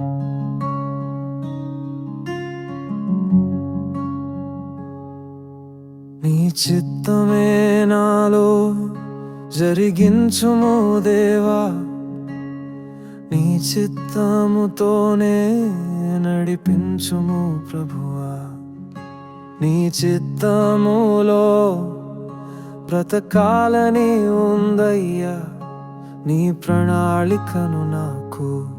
నీ చిత్తమే నాలో జరిగించుము దేవా. నీ చిత్తముతోనే నడిపించుము ప్రభువా. నీ చిత్తములో బ్రతకాలని ఉందయ్యా. నీ ప్రణాళికను నాకు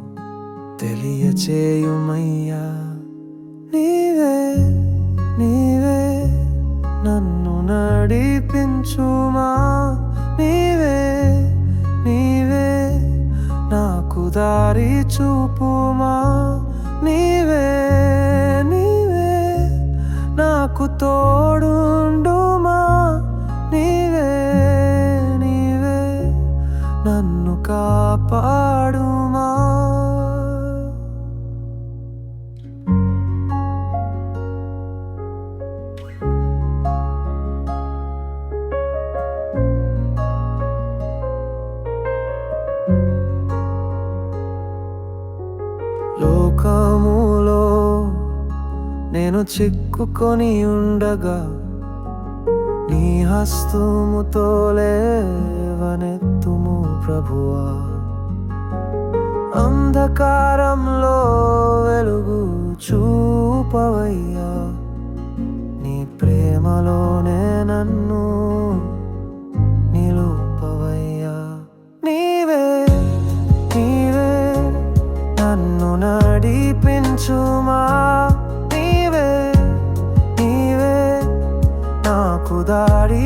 తెలియచేయుమయ్యా. నీవే నీవే నన్ను నడిపించుమా. నీవే నీవే నాకు దారి చూపుమా. నీవే నీవే నాకు తోడుండుమా. నీవే నీవే నన్ను కాపా లోకములో నేను చిక్కుకొని ఉండగా నీ హస్తముతో లేవనెత్తుము ప్రభువా. అంధకారంలో వెలుగు చూపవయ్యా. నాకు దారి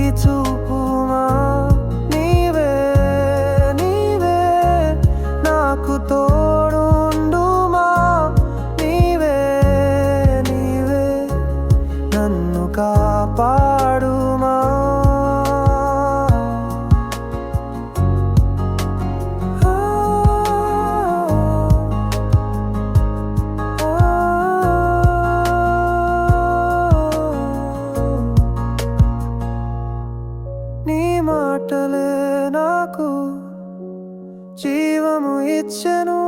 మాటలే నాకు జీవము ఇచ్చెను.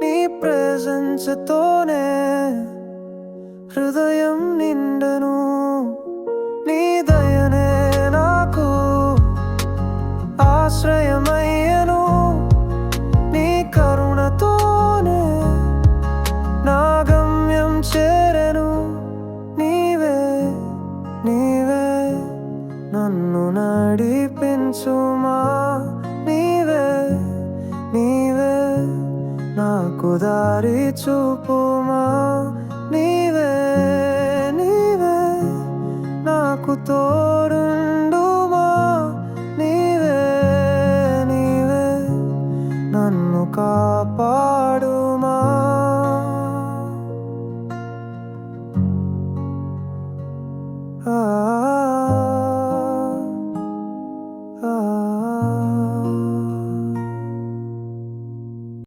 నీ ప్రెజెన్స్తోనే హృదయం నిండను. నాకు దారి చూపుమా